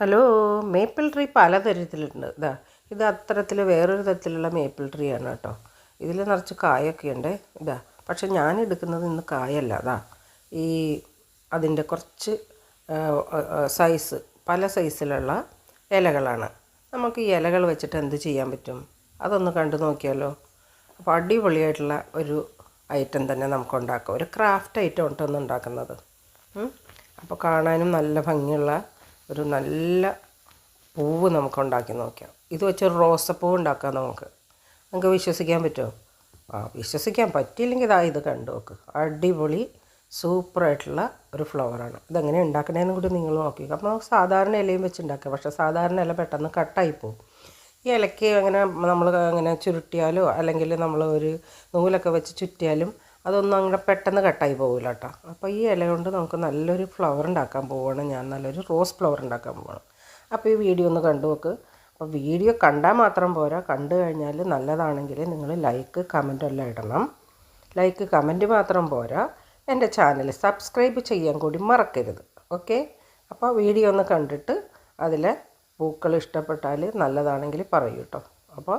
Hello maple tree പലതരത്തിലുണ്ട്. ഇതാ ഇത് അത്തരത്തിൽ വേറൊരു തരത്തിലുള്ള മേപ്പിൾ ട്രീ ആണ് കേട്ടോ. ഇതിൽ നിറച്ച് കായൊക്കെ ഉണ്ട് ഇതാ പക്ഷെ ഞാൻ എടുക്കുന്നത് ഇന്ന് കായല്ല. അതാ ഈ അതിന്റെ കുറച്ച് സൈസ് പല സൈസിലുള്ള ഇലകളാണ്. നമുക്ക് ഈ ഇലകൾ വെച്ചിട്ട് എന്ത് ചെയ്യാൻ പറ്റും? അതൊന്ന് കണ്ടു നോക്കിയാലോ. അപ്പോൾ അടിപൊളിയായിട്ടുള്ള ഒരു ഐറ്റം തന്നെ നമുക്ക് ഉണ്ടാക്കാം ഒരു ക്രാഫ്റ്റ് ഐറ്റം ഉണ്ടെന്ന് ഉണ്ടാക്കുന്നത്. അപ്പോൾ കാണാനും നല്ല ഭംഗിയുള്ള ഒരു നല്ല പൂവ് നമുക്ക് ഉണ്ടാക്കി നോക്കാം. ഇത് വെച്ചൊരു റോസപ്പൂ ഉണ്ടാക്കാം നമുക്ക്. നിങ്ങൾക്ക് വിശ്വസിക്കാൻ പറ്റുമോ ആ വിശ്വസിക്കാൻ പറ്റിയില്ലെങ്കിൽ ഇതാ ഇത് കണ്ടു നോക്ക്. അടിപൊളി സൂപ്പറായിട്ടുള്ള ഒരു ഫ്ലവറാണ് ഇതെങ്ങനെ ഉണ്ടാക്കണേന്നും കൂടി നിങ്ങൾ നോക്കി. അപ്പോൾ സാധാരണ ഇലയും വെച്ച് ഉണ്ടാക്കുക പക്ഷേ സാധാരണ ഇല പെട്ടെന്ന് കട്ടായി പോകും ഈ ഇലയ്ക്ക് അങ്ങനെ നമ്മൾ അങ്ങനെ ചുരുട്ടിയാലോ അല്ലെങ്കിൽ നമ്മൾ ഒരു നൂലൊക്കെ വെച്ച് ചുറ്റിയാലും അതൊന്നും അങ്ങനെ പെട്ടെന്ന് കട്ടായി പോകില്ല കേട്ടോ അപ്പോൾ ഈ ഇല കൊണ്ട് നമുക്ക് നല്ലൊരു ഫ്ലവർ ഉണ്ടാക്കാൻ പോവുകയാണ് ഞാൻ. നല്ലൊരു റോസ് ഫ്ലവർ ഉണ്ടാക്കാൻ പോവുകയാണ് അപ്പോൾ ഈ വീഡിയോ ഒന്ന് കണ്ടു നോക്ക്. അപ്പോൾ വീഡിയോ കണ്ടാൽ മാത്രം പോരാ. കണ്ടു കഴിഞ്ഞാൽ നല്ലതാണെങ്കിൽ നിങ്ങൾ ലൈക്ക് കമന്റ് എല്ലാം ഇടണം. ലൈക്ക് കമന്റ് മാത്രം പോരാ. എന്റെ ചാനൽ സബ്സ്ക്രൈബ് ചെയ്യാൻ കൂടി മറക്കരുത്. ഓക്കെ അപ്പോൾ വീഡിയോ ഒന്ന് കണ്ടിട്ട് അതിലെ പൂക്കൾ ഇഷ്ടപ്പെട്ടാൽ നല്ലതാണെങ്കിൽ പറയൂ കേട്ടോ അപ്പോൾ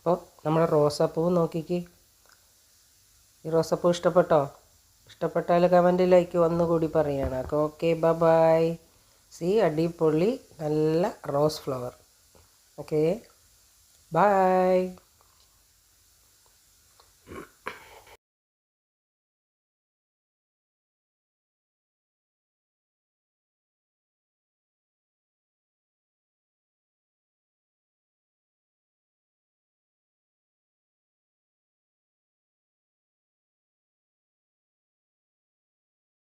അപ്പോൾ നമ്മുടെ റോസാപ്പൂ നോക്കിക്ക്. ഈ റോസാപ്പൂ ഇഷ്ടപ്പെട്ടോ? ഇഷ്ടപ്പെട്ടാൽ കമന്റിലേക്ക് ഒന്നുകൂടി പറയുകയാണ് അപ്പോൾ ഓക്കെ ബൈ സി അടിപൊളി നല്ല റോസ് ഫ്ലവർ. Okay bye.